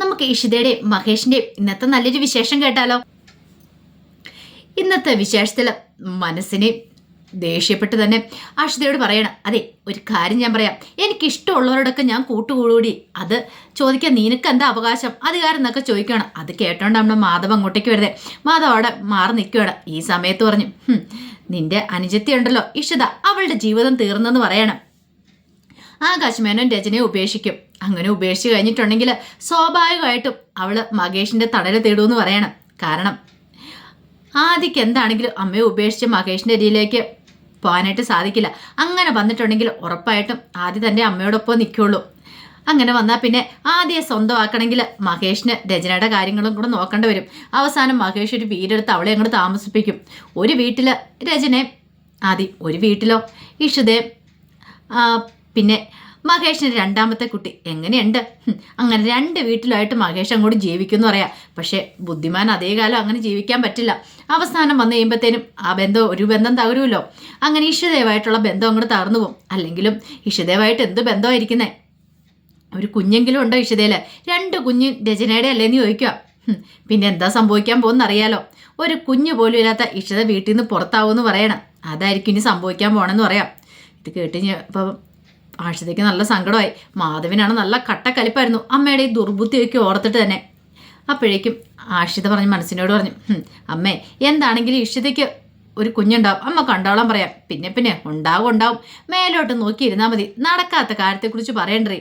നമുക്ക് ഇഷിതയുടെയും മഹേഷിന്റെയും ഇന്നത്തെ നല്ലൊരു വിശേഷം കേട്ടാലോ? ഇന്നത്തെ വിശേഷത്തിൽ മനസ്സിനെ ദേഷ്യപ്പെട്ട് തന്നെ അഷിതയോട് പറയണം അതെ ഒരു കാര്യം ഞാൻ പറയാം. എനിക്ക് ഇഷ്ടമുള്ളവരോടൊക്കെ ഞാൻ കൂട്ടുകൂടി. അത് ചോദിക്കാൻ നിനക്ക് എന്താ അവകാശം? അധികാരം എന്നൊക്കെ ചോദിക്കണം അത് കേട്ടോണ്ട് നമ്മുടെ മാധവ് അങ്ങോട്ടേക്ക് വരുതേ മാധവ് അവിടെ മാറി നിൽക്കുകയാണ് ഈ സമയത്ത് പറഞ്ഞു നിന്റെ അനുജത്തി ഉണ്ടല്ലോ ഇഷിത അവളുടെ ജീവിതം തീർന്നെന്ന് പറയണം. ആകാശമേനോൻ രചനയെ ഉപേക്ഷിക്കും. അങ്ങനെ ഉപേക്ഷിച്ച് കഴിഞ്ഞിട്ടുണ്ടെങ്കിൽ സ്വാഭാവികമായിട്ടും അവൾ മകേഷിന്റെ തടൽ തേടുമെന്ന് പറയണം. കാരണം ആദ്യക്ക് എന്താണെങ്കിലും അമ്മയെ ഉപേക്ഷിച്ച് മകേഷിന്റെ അരിയിലേക്ക് പോകാനായിട്ട് സാധിക്കില്ല. അങ്ങനെ വന്നിട്ടുണ്ടെങ്കിൽ ഉറപ്പായിട്ടും ആദ്യം തന്റെ അമ്മയോടൊപ്പം നിൽക്കുള്ളൂ. അങ്ങനെ വന്നാൽ പിന്നെ ആദ്യം സ്വന്തമാക്കണമെങ്കിൽ മഹേഷിന് രചനയുടെ കാര്യങ്ങളും കൂടെ നോക്കേണ്ടി വരും. അവസാനം മഹേഷ് ഒരു വീടെടുത്ത് അവളെ അങ്ങോട്ട് താമസിപ്പിക്കും. ഒരു വീട്ടിൽ രചനയും ആദ്യം ഒരു വീട്ടിലോ ഇഷുദേവ് പിന്നെ മഹേഷിന് രണ്ടാമത്തെ കുട്ടി. എങ്ങനെയുണ്ട്? അങ്ങനെ രണ്ട് വീട്ടിലായിട്ട് മഹേഷ് അങ്ങോട്ട് ജീവിക്കുമെന്ന് പറയാം. പക്ഷേ ബുദ്ധിമാൻ അതേ കാലം അങ്ങനെ ജീവിക്കാൻ പറ്റില്ല. അവസാനം വന്നു കഴിയുമ്പോഴത്തേനും ആ ബന്ധം ഒരു ബന്ധം തകരുമല്ലോ. അങ്ങനെ ഇഷ്ടദേവായിട്ടുള്ള ബന്ധം അങ്ങോട്ട് തകർന്നു പോകും. അല്ലെങ്കിലും ഇഷ്ടദേവായിട്ട് എന്ത് ബന്ധമായിരിക്കുന്നേ? ഒരു കുഞ്ഞെങ്കിലും ഉണ്ടോ ഇഷിതയിൽ രണ്ട് കുഞ്ഞ് രചനയുടെ അല്ലേന്ന് ചോദിക്കുക. പിന്നെ എന്താ സംഭവിക്കാൻ പോകുന്ന അറിയാലോ ഒരു കുഞ്ഞു പോലും ഇല്ലാത്ത ഇഷിത വീട്ടിൽ നിന്ന് പുറത്താവുമെന്ന് പറയണം. അതായിരിക്കും ഇനി സംഭവിക്കാൻ പോകണമെന്ന് പറയാം. ഇത് കേട്ട് ഇപ്പം ആഷിതയ്ക്ക് നല്ല സങ്കടമായി. മാധവിനാണ് നല്ല കട്ടക്കലിപ്പായിരുന്നു. അമ്മയുടെ ഈ ദുർബുദ്ധിയൊക്കെ ഓർത്തിട്ട് തന്നെ. അപ്പോഴേക്കും ആഷിത പറഞ്ഞ് മനസ്സിനോട് പറഞ്ഞു അമ്മേ എന്താണെങ്കിലും ഇഷിതയ്ക്ക് ഒരു കുഞ്ഞുണ്ടാവും. അമ്മ കണ്ടോളാം പറയാം. പിന്നെ പിന്നെ ഉണ്ടാവും ഉണ്ടാവും. മേലോട്ട് നോക്കിയിരുന്നാൽ മതി. നടക്കാത്ത കാര്യത്തെക്കുറിച്ച് പറയണ്ടേ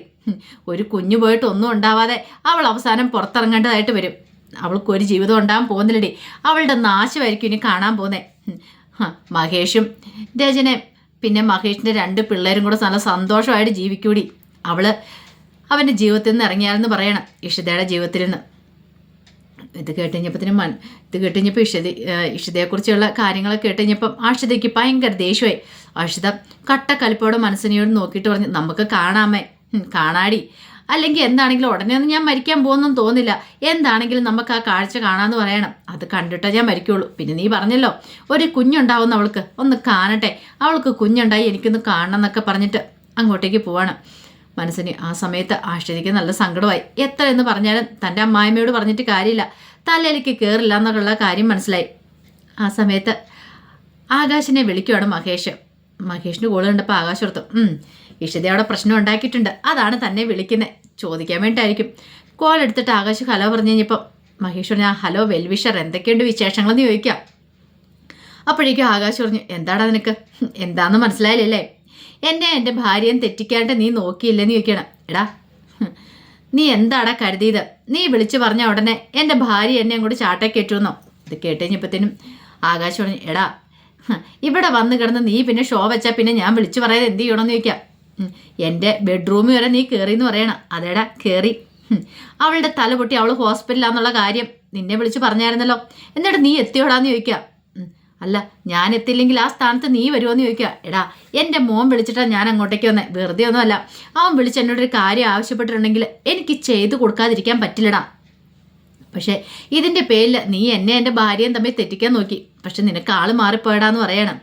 ഒരു കുഞ്ഞു പോയിട്ട് ഒന്നും ഉണ്ടാവാതെ അവൾ അവസാനം പുറത്തിറങ്ങേണ്ടതായിട്ട് വരും. അവൾക്ക് ഒരു ജീവിതം ഉണ്ടാകാൻ പോകുന്നില്ലടി. അവളുടെ നാശമായിരിക്കും ഇനി കാണാൻ പോകുന്നത് മഹേഷും രചനയും പിന്നെ മഹേഷിന്റെ രണ്ട് പിള്ളേരും കൂടെ നല്ല സന്തോഷമായിട്ട് ജീവിക്കൂടി. അവൾ അവന്റെ ജീവിതത്തിൽ നിന്ന് ഇറങ്ങിയാലെന്ന് പറയണം ഇഷിതയുടെ ജീവിതത്തിൽ നിന്ന്. ഇത് കേട്ടുകഴിഞ്ഞപ്പത്തിന് മൻ ഇത് കേട്ടുകഴിഞ്ഞപ്പോൾ ഇഷിത ഇഷിതയെക്കുറിച്ചുള്ള കാര്യങ്ങളൊക്കെ കേട്ടുകഴിഞ്ഞപ്പം ആഷിതയ്ക്ക് ഭയങ്കര ദേഷ്യമായി. ആഷിത കട്ടക്കലിപ്പോടെ മനസ്സിനെയോട് നോക്കിയിട്ട് പറഞ്ഞു നമുക്ക് കാണാമേ. കാണാടി. അല്ലെങ്കിൽ എന്താണെങ്കിലും ഉടനെ ഒന്നും ഞാൻ മരിക്കാൻ പോകുന്നൊന്നും തോന്നില്ല. എന്താണെങ്കിലും നമുക്ക് ആ കാഴ്ച കാണാമെന്ന് പറയണം. അത് കണ്ടിട്ടേ ഞാൻ മരിക്കുള്ളൂ. പിന്നെ നീ പറഞ്ഞല്ലോ ഒരു കുഞ്ഞുണ്ടാവുന്ന അവൾക്ക്. ഒന്ന് കാണട്ടെ. അവൾക്ക് കുഞ്ഞുണ്ടായി എനിക്കൊന്ന് കാണണം എന്നൊക്കെ പറഞ്ഞിട്ട് അങ്ങോട്ടേക്ക് പോവാണ്. മനസ്സിന് ആ സമയത്ത് ആശ്ചര്യക്ക് നല്ല സങ്കടമായി. എത്ര എന്ന് പറഞ്ഞാലും തന്റെ അമ്മായിമ്മയോട് പറഞ്ഞിട്ട് കാര്യമില്ല. തലയിലേക്ക് കയറില്ല എന്നുള്ള കാര്യം മനസ്സിലായി. ആ സമയത്ത് ആകാശിനെ വിളിക്കുവാണ് മഹേഷ്. മഹേഷിന് കോൾ കണ്ടപ്പോൾ ആകാശ് ഉം ഇഷിത അവിടെ പ്രശ്നം ഉണ്ടാക്കിയിട്ടുണ്ട്. അതാണ് തന്നെ വിളിക്കുന്നത് ചോദിക്കാൻ വേണ്ടിയിട്ടായിരിക്കും കോൾ എടുത്തിട്ട് ആകാശ് ഹലോ പറഞ്ഞു കഴിഞ്ഞപ്പം മഹേഷ് പറഞ്ഞു "ആ, ഹലോ വെൽവിഷർ എന്തൊക്കെയുണ്ട് വിശേഷങ്ങളെന്ന് ചോദിക്കാം. അപ്പോഴേക്കും ആകാശ് പറഞ്ഞു എന്താടാ നിനക്ക്? എന്താണെന്ന് മനസ്സിലായില്ലേ എന്നെ എന്റെ ഭാര്യയും തെറ്റിക്കാണ്ട് നീ നോക്കിയില്ലെന്ന് ചോദിക്കണം. എടാ നീ എന്താടാ കരുതിയത്? നീ വിളിച്ചു പറഞ്ഞ ഉടനെ എന്റെ ഭാര്യ എന്നെ അങ്ങോട്ട് ചാട്ടക്കേറ്റുവെന്നോ ഇത് കേട്ടുകഴിഞ്ഞപ്പോഴത്തേനും ആകാശ് പറഞ്ഞു എടാ ഇവിടെ വന്ന് കിടന്ന് നീ പിന്നെ ഷോ വെച്ചാൽ പിന്നെ ഞാൻ വിളിച്ചു പറയാതെ എന്ത് ചെയ്യണമെന്ന് ചോദിക്കാം. എന്റെ ബെഡ്റൂമിൽ വരെ നീ കയറി എന്ന് പറയണം. അതേടാ കയറി അവളുടെ തല പൊട്ടി അവൾ ഹോസ്പിറ്റലാന്നുള്ള കാര്യം നിന്നെ വിളിച്ച് പറഞ്ഞായിരുന്നല്ലോ. എന്നിട്ട് നീ എത്തിയോടാന്ന് ചോദിക്കാം. അല്ല ഞാൻ എത്തില്ലെങ്കിൽ ആ സ്ഥാനത്ത് നീ വരുമോയെന്ന് ചോദിക്കുക എടാ എന്റെ മോൻ വിളിച്ചിട്ടാണ് ഞാൻ അങ്ങോട്ടേക്ക് വന്നേ. വെറുതെ ഒന്നുമല്ല അവൻ വിളിച്ച് എന്നോടൊരു കാര്യം ആവശ്യപ്പെട്ടിട്ടുണ്ടെങ്കിൽ എനിക്ക് ചെയ്തു കൊടുക്കാതിരിക്കാൻ പറ്റില്ലടാ. പക്ഷേ ഇതിന്റെ പേരിൽ നീ എന്നെ എന്റെ ഭാര്യയും തമ്മിൽ തെറ്റിക്കാൻ നോക്കി. പക്ഷെ നിനക്ക് ആൾ മാറിപ്പോയടാന്ന് പറയണം.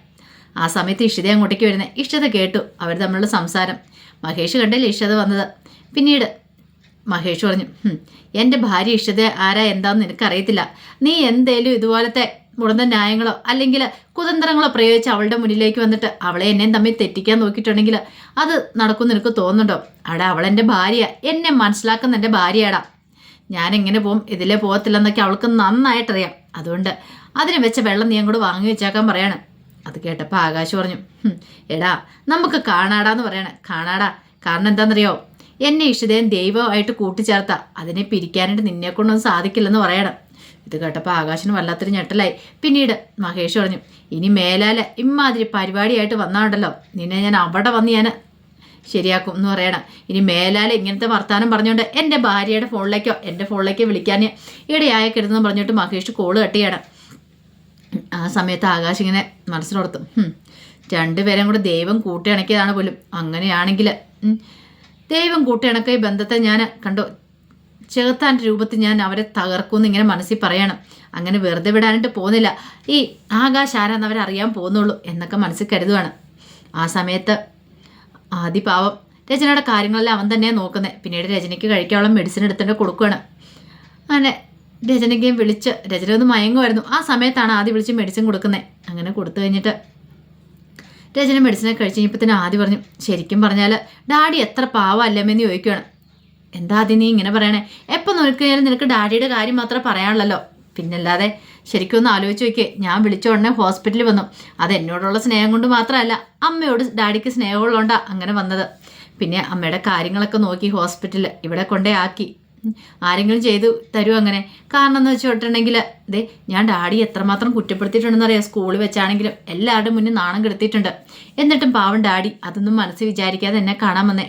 ആ സമയത്ത് ഇഷിത അങ്ങോട്ടേക്ക് വരുന്നത് ഇഷ്ടത കേട്ടു. അവർ തമ്മിലുള്ള സംസാരം. മഹേഷ് കണ്ടല്ലേ ഇഷ്ടത വന്നത്? പിന്നീട് മഹേഷ് പറഞ്ഞു എന്റെ ഭാര്യ ഇഷ്ടത ആരാ എന്താന്ന് നിനക്കറിയത്തില്ല. നീ എന്തേലും ഇതുപോലത്തെ മുടന്ത ന്യായങ്ങളോ അല്ലെങ്കിൽ കുതന്ത്രങ്ങളോ പ്രയോഗിച്ച് അവളുടെ മുന്നിലേക്ക് വന്നിട്ട് അവളെ എന്നെയും തമ്മിൽ തെറ്റിക്കാൻ നോക്കിയിട്ടുണ്ടെങ്കിൽ അത് നടക്കും നിനക്ക് തോന്നുന്നുണ്ടോ? അവിടെ അവളെന്റെ ഭാര്യ. എന്നെ മനസ്സിലാക്കുന്ന എന്റെ ഭാര്യയാടാ. ഞാൻ എങ്ങനെ പോകും ഇതിലേ പോകത്തില്ലെന്നൊക്കെ അവൾക്ക് നന്നായിട്ടറിയാം. അതുകൊണ്ട് അതിന് വെച്ച വെള്ളം നീ അങ്ങോട്ട് വാങ്ങി വെച്ചേക്കാൻ പറയാണ്. അത് കേട്ടപ്പോൾ ആകാശ് പറഞ്ഞു എടാ നമുക്ക് കാണാടാന്ന് പറയണേ. കാണാടാ കാരണം എന്താണെന്നറിയോ എന്നെ ഇഷ്ടദേവൻ ദൈവമായിട്ട് കൂട്ടിച്ചേർത്ത. അതിനെ പിരിക്കാനായിട്ട് നിന്നെ കൊണ്ടൊന്നും സാധിക്കില്ലെന്ന് പറയണം. ഇത് കേട്ടപ്പോൾ ആകാശിന് വല്ലാത്തൊരു ഞെട്ടലായി. പിന്നീട് മഹേഷ് പറഞ്ഞു ഇനി മേലാലെ ഇമ്മാതിരി പരിപാടിയായിട്ട് വന്നാണ്ടല്ലോ. നിന്നെ ഞാൻ അവിടെ വന്ന് ഞാൻ ശരിയാക്കും എന്ന് പറയണം. ഇനി മേലാലെ ഇങ്ങനത്തെ വർത്താനം പറഞ്ഞുകൊണ്ട് എന്റെ ഭാര്യയുടെ ഫോണിലേക്കോ എന്റെ ഫോണിലേക്കോ വിളിക്കാൻ ഇടയായ കരുതെന്ന് പറഞ്ഞിട്ട് മഹേഷ് കോൾ കട്ടിയാണ് ആ സമയത്ത് ആകാശ് ഇങ്ങനെ മനസ്സിലോർത്തു "ഹും, രണ്ടുപേരും കൂടെ ദൈവം കൂട്ടിയിണക്കിയതാണ് പോലും. അങ്ങനെയാണെങ്കിൽ ദൈവം ദൈവം ഈ ബന്ധത്തെ ഞാൻ കണ്ടു? ചെകുത്താന്റെ രൂപത്തിൽ ഞാൻ അവരെ തകർക്കുമെന്ന് ഇങ്ങനെ മനസ്സിൽ പറയണം. അങ്ങനെ വെറുതെ വിടാനായിട്ട് പോകുന്നില്ല. ഈ ആകാശ് ആരാന്ന് അവരറിയാൻ പോകുന്നുള്ളൂ എന്നൊക്കെ മനസ്സിൽ കരുതുവാണ്. ആ സമയത്ത് ആദ്യ പാവം രചനയുടെ കാര്യങ്ങളെല്ലാം അവൻ തന്നെയാണ് നോക്കുന്നത് പിന്നീട് രചനയ്ക്ക് കഴിക്കാനുള്ള മെഡിസിൻ എടുത്തിട്ട് കൊടുക്കുകയാണ് അങ്ങനെ രചനയ്ക്കും വിളിച്ച് രചന ഒന്ന് മയങ്ങുമായിരുന്നു. ആ സമയത്താണ് ആദ്യം വിളിച്ച് മെഡിസിൻ കൊടുക്കുന്നത് അങ്ങനെ കൊടുത്തു കഴിഞ്ഞിട്ട് രചന മെഡിസിനൊക്കെ കഴിച്ച് കഴിഞ്ഞപ്പോൾ തന്നെ ആദ്യം പറഞ്ഞു ശരിക്കും പറഞ്ഞാൽ ഡാഡി എത്ര പാവമല്ലമ്മേന്ന് ചോദിക്കുകയാണ് എന്താ ആദ്യം നീ ഇങ്ങനെ പറയണേ? എപ്പോൾ നോക്കിയാലും നിനക്ക് ഡാഡിയുടെ കാര്യം മാത്രമേ പറയാനുള്ളല്ലോ. പിന്നല്ലാതെ ശരിക്കും ഒന്ന് ആലോചിച്ച് നോക്കിയേ ഞാൻ വിളിച്ച ഉടനെ ഹോസ്പിറ്റലിൽ വന്നു. അത് എന്നോടുള്ള സ്നേഹം കൊണ്ട് മാത്രമല്ല അമ്മയോട് ഡാഡിക്ക് സ്നേഹമുള്ളതുകൊണ്ടാണ് അങ്ങനെ വന്നത്. പിന്നെ അമ്മയുടെ കാര്യങ്ങളൊക്കെ നോക്കി ഹോസ്പിറ്റലിൽ ഇവിടെ കൊണ്ടേ ആക്കി. ആരെങ്കിലും ചെയ്തു തരുമോ അങ്ങനെ? കാരണം എന്ന് വെച്ചിട്ടുണ്ടെങ്കിൽ ദേ ഞാൻ ഡാഡി എത്രമാത്രം കുറ്റപ്പെടുത്തിയിട്ടുണ്ടെന്ന് അറിയാം? സ്കൂളിൽ വെച്ചാണെങ്കിലും എല്ലാവരുടെയും മുന്നിൽ നാണം കെടുത്തിയിട്ടുണ്ട്. എന്നിട്ടും പാവം ഡാഡി അതൊന്നും മനസ്സിൽ വിചാരിക്കാതെ എന്നെ കാണാമെന്നേ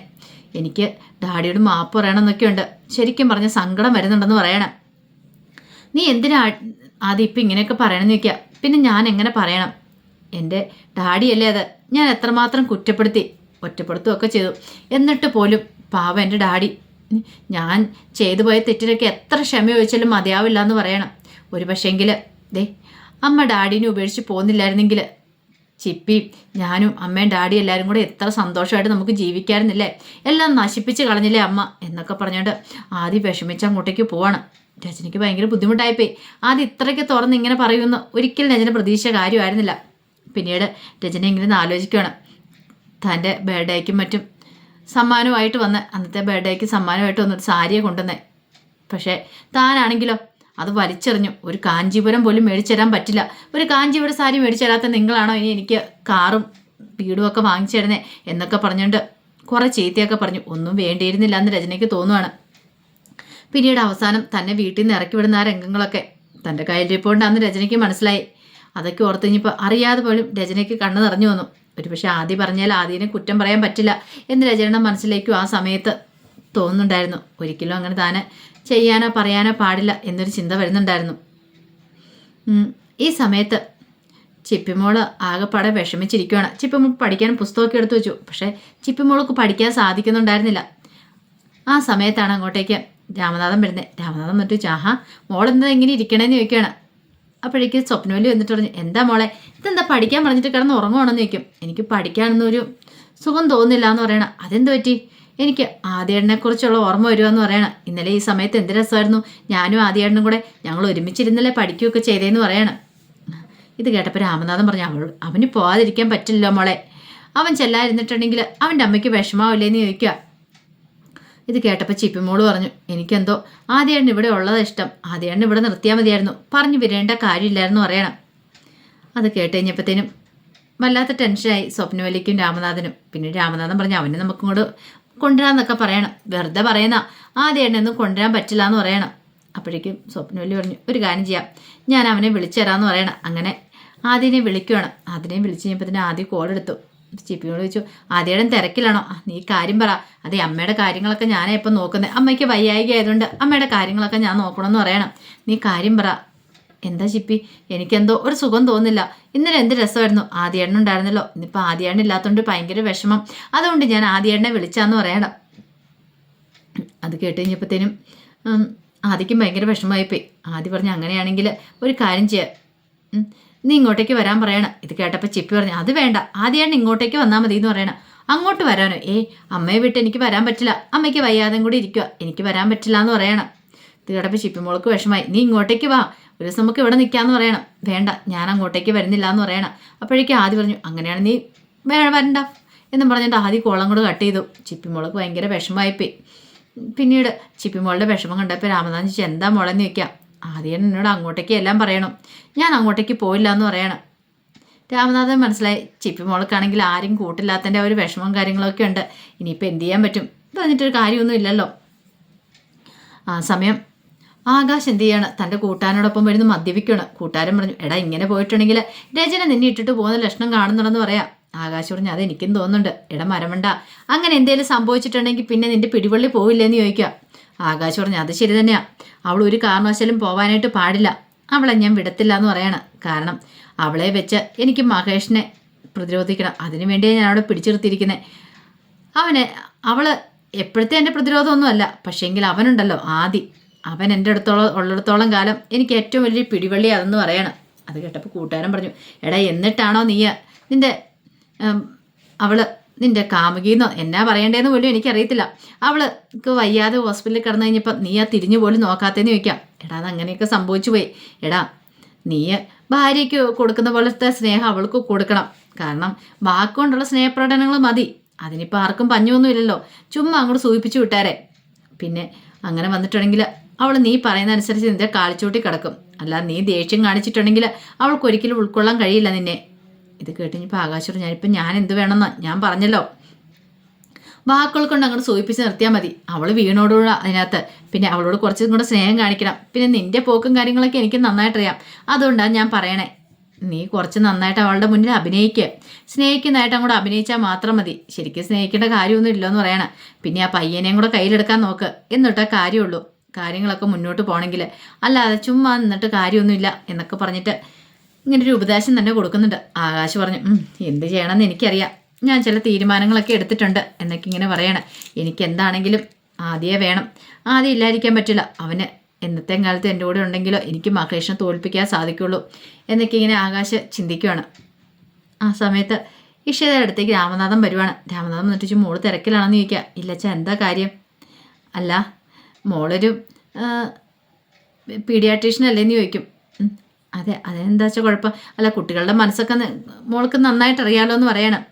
എനിക്ക് ഡാഡിയോട് മാപ്പ് പറയണമെന്നൊക്കെ ഉണ്ട് ശരിക്കും പറഞ്ഞ സങ്കടം വരുന്നുണ്ടെന്ന് പറയണം. നീ എന്തിനാ ആദ്യം ഇപ്പം ഇങ്ങനെയൊക്കെ പറയണമെന്ന് ചോദിക്കുക? പിന്നെ ഞാൻ എങ്ങനെ പറയണം? എന്റെ ഡാഡിയല്ലേ അത്. ഞാൻ എത്രമാത്രം കുറ്റപ്പെടുത്തി ഒറ്റപ്പെടുത്തുകയൊക്കെ ചെയ്തു. എന്നിട്ട് പോലും പാവം എന്റെ ഡാഡി ഞാൻ ചെയ്തു പോയ തെറ്റിനൊക്കെ എത്ര ക്ഷമ ചോദിച്ചാലും മതിയാവില്ല എന്ന് പറയണം. ഒരു പക്ഷേങ്കിൽ ദേ അമ്മ ഡാഡീനെ ഉപേക്ഷിച്ച് പോകുന്നില്ലായിരുന്നെങ്കിൽ ചിപ്പി ഞാനും അമ്മയും ഡാഡി എല്ലാവരും കൂടെ എത്ര സന്തോഷമായിട്ട് നമുക്ക് ജീവിക്കാറുന്നില്ലേ എല്ലാം നശിപ്പിച്ച് കളഞ്ഞില്ലേ അമ്മ? എന്നൊക്കെ പറഞ്ഞുകൊണ്ട് ആദ്യം വിഷമിച്ച് അങ്ങോട്ടേക്ക് പോവാണ്. രജനിക്ക് ഭയങ്കര ബുദ്ധിമുട്ടായിപ്പോയി. ആദ്യം ഇത്രയ്ക്ക് തുറന്ന് ഇങ്ങനെ പറയുമെന്ന് ഒരിക്കലും രജന പ്രതീക്ഷ കാര്യമായിരുന്നില്ല. പിന്നീട് രജന ഇങ്ങനെ ആലോചിക്കുകയാണ് തന്റെ ബർത്ത്ഡേക്കും മറ്റും സമ്മാനമായിട്ട് വന്ന് അന്നത്തെ ബർത്ത്ഡേക്ക് സമ്മാനമായിട്ട് വന്നൊരു സാരിയെ കൊണ്ടുവന്നേ. പക്ഷേ താനാണെങ്കിലോ അത് വലിച്ചെറിഞ്ഞു. ഒരു കാഞ്ചീപുരം പോലും മേടിച്ചു തരാൻ പറ്റില്ല. ഒരു കാഞ്ചീപുരം സാരി മേടിച്ചു തരാത്ത നിങ്ങളാണോ ഇനി എനിക്ക് കാറും വീടും ഒക്കെ വാങ്ങിച്ചു തരുന്നേ എന്നൊക്കെ പറഞ്ഞുകൊണ്ട് കുറേ ചീത്തയൊക്കെ പറഞ്ഞു. ഒന്നും വേണ്ടിയിരുന്നില്ല എന്ന് രചനയ്ക്ക് തോന്നുവാണ്. പിന്നീട് അവസാനം തന്നെ വീട്ടിൽ നിന്ന് ഇറക്കി വിടുന്ന ആ രംഗങ്ങളൊക്കെ തന്റെ കയ്യിലിരിപ്പോണ്ടാന്ന് രചനയ്ക്ക് മനസ്സിലായി. അതൊക്കെ ഓർത്ത് കഴിഞ്ഞപ്പോൾ അറിയാതെ പോലും രചനയ്ക്ക് കണ്ണു നിറഞ്ഞു വന്നു. ഒരു പക്ഷേ ആദ്യം പറഞ്ഞാൽ ആദ്യനെ കുറ്റം പറയാൻ പറ്റില്ല എന്ന് രചനയുടെ മനസ്സിലേക്കും ആ സമയത്ത് തോന്നുന്നുണ്ടായിരുന്നു. ഒരിക്കലും അങ്ങനെ താനെ ചെയ്യാനോ പറയാനോ പാടില്ല എന്നൊരു ചിന്ത വരുന്നുണ്ടായിരുന്നു. ഈ സമയത്ത് ചിപ്പിമോൾ ആകെപ്പാടെ വിഷമിച്ചിരിക്കുകയാണ് ചിപ്പിമോൾ പഠിക്കാൻ പുസ്തകമൊക്കെ എടുത്തു വെച്ചു. പക്ഷേ ചിപ്പിമോൾക്ക് പഠിക്കാൻ സാധിക്കുന്നുണ്ടായിരുന്നില്ല. ആ സമയത്താണ് അങ്ങോട്ടേക്ക് രാമനാഥൻ വരുന്നത് രാമനാഥൻ മറ്റു ചാഹ മോളെന്താ ഇങ്ങനെ ഇരിക്കണേന്ന് ചോദിക്കുകയാണ്. അപ്പോഴേക്ക് സ്വപ്നവലി വന്നിട്ട് പറഞ്ഞു എന്താ മോളെ ഇതെന്താ പഠിക്കാൻ പറഞ്ഞിട്ട് കിടന്ന് ഉറങ്ങുവാണെന്ന് ചോദിക്കും. എനിക്ക് പഠിക്കാനൊന്നും ഒരു സുഖം തോന്നുന്നില്ല എന്ന് പറയണം. അതെന്ത് പറ്റി? എനിക്ക് ആദ്യേട്ടനെക്കുറിച്ചുള്ള ഓർമ്മ വരുമെന്ന് പറയണം. ഇന്നലെ ഈ സമയത്ത് എന്ത് രസമായിരുന്നു? ഞാനും ആദ്യേട്ടനും കൂടെ ഞങ്ങൾ ഒരുമിച്ചിരുന്നല്ലേ പഠിക്കുകയൊക്കെ ചെയ്തേന്ന് പറയണം. ഇത് കേട്ടപ്പോൾ രാമനാഥൻ പറഞ്ഞു അവൾ അവന് പോകാതിരിക്കാൻ പറ്റില്ലല്ലോ മോളെ. അവൻ ചെല്ലാതിരുന്നിട്ടുണ്ടെങ്കിൽ അവന്റെ അമ്മയ്ക്ക് വിഷമാവില്ലേന്ന് ചോദിക്കുക. ഇത് കേട്ടപ്പോൾ ചിപ്പിമോൾ പറഞ്ഞു എനിക്കെന്തോ ആദ്യേട്ടൻ ഇവിടെ ഉള്ളത് ഇഷ്ടം. ആദ്യേട്ടൻ ഇവിടെ നിർത്തിയാൽ മതിയായിരുന്നു. പറഞ്ഞു വരേണ്ട കാര്യമില്ലായിരുന്നു അറിയണം അത് കേട്ട് കഴിഞ്ഞപ്പോഴത്തേനും വല്ലാത്ത ടെൻഷനായി സ്വപ്നവലിക്കും രാമനാഥനും. പിന്നെ രാമനാഥൻ പറഞ്ഞു അവനെ നമുക്കും കൂടെ കൊണ്ടുവരാന്നൊക്കെ പറയണം. വെറുതെ പറയുന്ന ആദ്യേണ്ണൊന്നും കൊണ്ടുവരാൻ പറ്റില്ല എന്ന് പറയണം. അപ്പോഴേക്കും സ്വപ്നവല്ലി പറഞ്ഞു ഒരു കാര്യം ചെയ്യാം. ഞാൻ അവനെ വിളിച്ചു തരാമെന്ന് പറയണം. അങ്ങനെ ആദ്യനെ വിളിക്കുകയാണ് ആദ്യനെ വിളിച്ച് കഴിഞ്ഞപ്പോൾ തന്നെ ആദ്യം കോൾ എടുത്തു ചിപ്പിയോട് ചോദിച്ചു ആദ്യയുടെ തിരക്കിലാണോ? "ആ, നീ കാര്യം പറ. അതെ അമ്മയുടെ കാര്യങ്ങളൊക്കെ ഞാനാ ഇപ്പം നോക്കുന്നത് അമ്മയ്ക്ക് വയ്യായിക ആയതുകൊണ്ട് അമ്മയുടെ കാര്യങ്ങളൊക്കെ ഞാൻ നോക്കണമെന്ന് പറയണം. നീ കാര്യം പറ. എന്താ ചിപ്പി? എനിക്കെന്തോ ഒരു സുഖം തോന്നില്ല ഇന്നലെ എന്ത് രസമായിരുന്നു? ആദ്യേണ്ണ ഉണ്ടായിരുന്നല്ലോ. ഇന്നിപ്പോൾ ആദ്യേണ്ണ ഇല്ലാത്തതുകൊണ്ട് ഭയങ്കര വിഷമം. അതുകൊണ്ട് ഞാൻ ആദ്യേണ്ണെ വിളിച്ചാന്ന് പറയണം. അത് കേട്ട് കഴിഞ്ഞപ്പോഴത്തേനും ആദ്യക്കും ഭയങ്കര വിഷമമായിപ്പോയി. ആദ്യം പറഞ്ഞു അങ്ങനെയാണെങ്കിൽ ഒരു കാര്യം ചെയ്യാം. നീ ഇങ്ങോട്ടേക്ക് വരാൻ പറയണം. ഇത് കേട്ടപ്പോൾ ചിപ്പി പറഞ്ഞു അത് വേണ്ട. ആദ്യമാണ് ഇങ്ങോട്ടേക്ക് വന്നാൽ മതി എന്ന് പറയണം. അങ്ങോട്ട് വരാനോ? ഏ അമ്മയെ വിട്ട് എനിക്ക് വരാൻ പറ്റില്ല. അമ്മയ്ക്ക് വയ്യാതെ കൂടി ഇരിക്കുക എനിക്ക് വരാൻ പറ്റില്ല എന്ന് പറയണം. ഇത് കേട്ടപ്പോൾ ചിപ്പി മോൾക്ക് വിഷമായി നീ ഇങ്ങോട്ടേക്ക് വാ. ഒരു ദിവസം നമുക്ക് ഇവിടെ നിൽക്കാമെന്ന് പറയണം. വേണ്ട. ഞാൻ അങ്ങോട്ടേക്ക് വരുന്നില്ല എന്ന് പറയണം. അപ്പോഴേക്കും ആദ്യം പറഞ്ഞു അങ്ങനെയാണ് നീ വേണം വരണ്ട. എന്നും പറഞ്ഞിട്ട് ആദ്യം കോളം കൂടെ കട്ട് ചെയ്തു. ചിപ്പിമോൾക്ക് ഭയങ്കര വിഷമമായിപ്പോയി പിന്നീട് ചിപ്പിമോളുടെ വിഷമം കണ്ടപ്പോൾ രാമനാഥൻ ചേച്ചി എന്താ മോളെന്ന് ചോദിക്കാം. ആദ്യം എന്നോട് അങ്ങോട്ടേക്ക് എല്ലാം പറയണം. ഞാൻ അങ്ങോട്ടേക്ക് പോയില്ല എന്ന് പറയണം. രാമനാഥൻ മനസ്സിലായി ചിപ്പി മോൾക്കാണെങ്കിൽ ആരും കൂട്ടില്ലാത്തതിന്റെ ഒരു വിഷമവും കാര്യങ്ങളൊക്കെ ഉണ്ട്. ഇനിയിപ്പോൾ എന്ത് ചെയ്യാൻ പറ്റും? പറഞ്ഞിട്ടൊരു കാര്യമൊന്നും ഇല്ലല്ലോ. ആ സമയം. ആകാശ് എന്ത് ചെയ്യാണ്? തന്റെ കൂട്ടാനോടൊപ്പം വരുന്ന മദ്യപിക്കുകയാണ്. കൂട്ടുകാരൻ പറഞ്ഞു എടാ ഇങ്ങനെ പോയിട്ടുണ്ടെങ്കിൽ രചന നിന്നെ ഇട്ടിട്ട് പോകുന്ന ലക്ഷണം കാണുന്നുണ്ടെന്ന് പറയാം. ആകാശ് പറഞ്ഞു അത് എനിക്കും തോന്നുന്നുണ്ട്. എടാ മരമണ്ട. അങ്ങനെ എന്തെങ്കിലും സംഭവിച്ചിട്ടുണ്ടെങ്കിൽ പിന്നെ നിന്റെ പിടിവള്ളി പോവില്ലെന്ന് ചോദിക്കുക. ആകാശ് പറഞ്ഞു അത് ശരി തന്നെയാ. അവൾ ഒരു കാരണവശാലും പോവാനായിട്ട് പാടില്ല. അവളെ ഞാൻ വിടത്തില്ല എന്ന് പറയണം. കാരണം അവളെ വെച്ച് എനിക്ക് മഹേഷിനെ പ്രതിരോധിക്കണം. അതിനു വേണ്ടിയാണ് ഞാൻ അവിടെ പിടിച്ചു അവനെ അവൾ എപ്പോഴത്തെ എന്റെ പ്രതിരോധമൊന്നുമല്ല. പക്ഷേങ്കിൽ അവനുണ്ടല്ലോ ആദി. അവൻ എന്റെ അടുത്തോളം ഉള്ളിടത്തോളം കാലം എനിക്ക് ഏറ്റവും വലിയ പിടിവള്ളി അതെന്ന് പറയണം. അത് കേട്ടപ്പോൾ കൂട്ടുകാരൻ പറഞ്ഞു എടാ എന്നിട്ടാണോ നീ നിന്റെ അവൾ നിന്റെ കാമുകിന്നോ എന്നാ പറയണ്ടേന്ന് പോലും എനിക്കറിയത്തില്ല. അവൾക്ക് വയ്യാതെ ഹോസ്പിറ്റലിൽ കിടന്നു കഴിഞ്ഞപ്പോൾ നീ ആ തിരിഞ്ഞു പോലും നോക്കാത്തേന്ന് ചോദിക്കാം. എടാ അത് അങ്ങനെയൊക്കെ സംഭവിച്ചു പോയി. എടാ നീ ഭാര്യയ്ക്ക് കൊടുക്കുന്ന പോലത്തെ സ്നേഹം അവൾക്ക് കൊടുക്കണം. കാരണം വാക്കുകൊണ്ടുള്ള സ്നേഹപ്രകടനങ്ങൾ മതി. അതിനിപ്പോൾ ആർക്കും പഞ്ഞൊന്നുമില്ലല്ലോ. ചുമ്മാ അങ്ങോട്ട് സൂചിപ്പിച്ചു വിട്ടാരെ. പിന്നെ അങ്ങനെ വന്നിട്ടുണ്ടെങ്കിൽ അവൾ നീ പറയുന്ന അനുസരിച്ച് നിന്റെ കാളിച്ചൂട്ടി കിടക്കും. അല്ല നീ ദേഷ്യം കാണിച്ചിട്ടുണ്ടെങ്കിൽ അവൾക്ക് ഒരിക്കലും ഉൾക്കൊള്ളാൻ കഴിയില്ല നിന്നെ. ഇത് കേട്ടിപ്പോൾ ആകാശോട് ഞാനിപ്പോൾ ഞാൻ എന്ത് വേണമെന്ന്? ഞാൻ പറഞ്ഞല്ലോ. വാക്കുകൾ കൊണ്ട് അങ്ങോട്ട് സൂചിപ്പിച്ച് നിർത്തിയാൽ മതി. അവൾ വീണോടുള്ള അതിനകത്ത്. പിന്നെ അവളോട് കുറച്ചും കൂടെ സ്നേഹം കാണിക്കണം. പിന്നെ നിന്റെ പോക്കും കാര്യങ്ങളൊക്കെ എനിക്ക് നന്നായിട്ടറിയാം. അതുകൊണ്ടാണ് ഞാൻ പറയണേ. നീ കുറച്ച് നന്നായിട്ട് അവളുടെ മുന്നിൽ അഭിനയിക്കുക സ്നേഹിക്കുന്നതായിട്ട് അങ്ങോട്ട് അഭിനയിച്ചാൽ മാത്രം മതി. ശരിക്കും സ്നേഹിക്കേണ്ട കാര്യമൊന്നും ഇല്ലെന്ന് പറയണം. പിന്നെ ആ പയ്യനെയും കൂടെ കയ്യിലെടുക്കാൻ നോക്ക്. എന്നിട്ടാ കാര്യമുള്ളൂ. കാര്യങ്ങളൊക്കെ മുന്നോട്ട് പോകണമെങ്കിൽ അല്ലാതെ ചുമ്മാ നിന്നിട്ട് കാര്യമൊന്നുമില്ല എന്നൊക്കെ പറഞ്ഞിട്ട് ഇങ്ങനെ ഒരു ഉപദേശം തന്നെ കൊടുക്കുന്നുണ്ട്. ആകാശ് പറഞ്ഞു "ഉം, എന്ത് ചെയ്യണമെന്ന് എനിക്കറിയാം. ഞാൻ ചില തീരുമാനങ്ങളൊക്കെ എടുത്തിട്ടുണ്ട് എന്നൊക്കെ ഇങ്ങനെ പറയണം. എനിക്ക് എന്താണെങ്കിലും ആദ്യേ വേണം. ആദ്യം ഇല്ലാതിരിക്കാൻ പറ്റില്ല. അവന് എന്നത്തെ കാലത്ത് എന്റെ കൂടെ ഉണ്ടെങ്കിലോ എനിക്ക് മഹേഷിനെ തോൽപ്പിക്കാൻ സാധിക്കുള്ളൂ എന്നൊക്കെ ഇങ്ങനെ ആകാശ് ചിന്തിക്കുകയാണ് ആ സമയത്ത് ഇഷയുടെ അടുത്തേക്ക് രാമനാഥൻ വരുവാണ്. രാമനാഥൻ വന്നിട്ട് മോൾ തിരക്കിലാണെന്ന് ചോദിക്കുക ഇല്ലച്ചാ എന്താ കാര്യം? അല്ല മോളൊരു പീഡിയാട്രീഷ്യൻ അല്ലേന്ന് ചോദിക്കും. അതെ അതെന്താ വെച്ചാൽ കുഴപ്പം? അല്ല കുട്ടികളുടെ മനസ്സൊക്കെ മോൾക്ക് നന്നായിട്ട് അറിയാലോ എന്ന് പറയണം.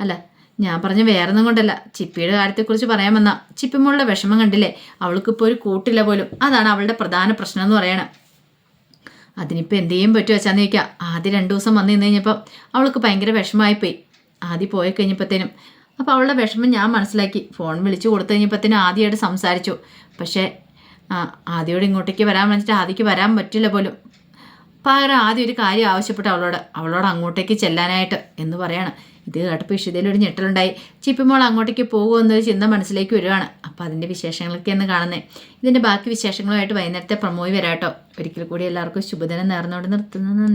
അല്ല ഞാൻ പറഞ്ഞ വേറൊന്നും കൊണ്ടല്ല. ചിപ്പിയുടെ കാര്യത്തെക്കുറിച്ച് പറയാൻ ചിപ്പി ചിപ്പിമോളുടെ വിഷമം കണ്ടില്ലേ? അവൾക്കിപ്പോൾ ഒരു കൂട്ടില്ല പോലും. അതാണ് അവളുടെ പ്രധാന പ്രശ്നം എന്ന് പറയണം. അതിനിപ്പോൾ എന്ത് ചെയ്യാൻ പറ്റുമോ വെച്ചാന്ന് ചോദിക്കാം. ആദ്യം രണ്ട് ദിവസം വന്നു നിന്ന് കഴിഞ്ഞപ്പോൾ അവൾക്ക് ഭയങ്കര വിഷമമായിപ്പോയി. ആദ്യം പോയി കഴിഞ്ഞപ്പോഴത്തേനും അപ്പോൾ അവളുടെ വിഷമം ഞാൻ മനസ്സിലാക്കി. ഫോൺ വിളിച്ചു കൊടുത്തു കഴിഞ്ഞപ്പോഴത്തേനും ആദ്യമായിട്ട് സംസാരിച്ചു. പക്ഷേ ആദ്യയോട് ഇങ്ങോട്ടേക്ക് വരാൻ വേണ്ടിയിട്ട് ആദ്യക്ക് വരാൻ പറ്റില്ല പോലും. പകരം ആദ്യം ഒരു കാര്യം ആവശ്യപ്പെട്ടു അവളോട് അവളോട് അങ്ങോട്ടേക്ക് ചെല്ലാനായിട്ട് എന്ന് പറയാണ്. ഇത് കേട്ടപ്പോൾ ഇഷിതയിൽ ഒരു ഞെട്ടലുണ്ടായി. ചിപ്പിമോൾ അങ്ങോട്ടേക്ക് പോകുമെന്നൊരു ചിന്ത മനസ്സിലേക്ക് വരുവാണ്. അപ്പോൾ അതിന്റെ വിശേഷങ്ങളൊക്കെ എന്ന് കാണുന്നത് ഇതിന്റെ ബാക്കി വിശേഷങ്ങളുമായിട്ട് വൈകുന്നേരത്തെ പ്രമോയി വരാട്ടോ. ഒരിക്കൽ കൂടി എല്ലാവർക്കും ശുഭദിനം നേർന്നുകൊണ്ട് നിർത്തുന്നു.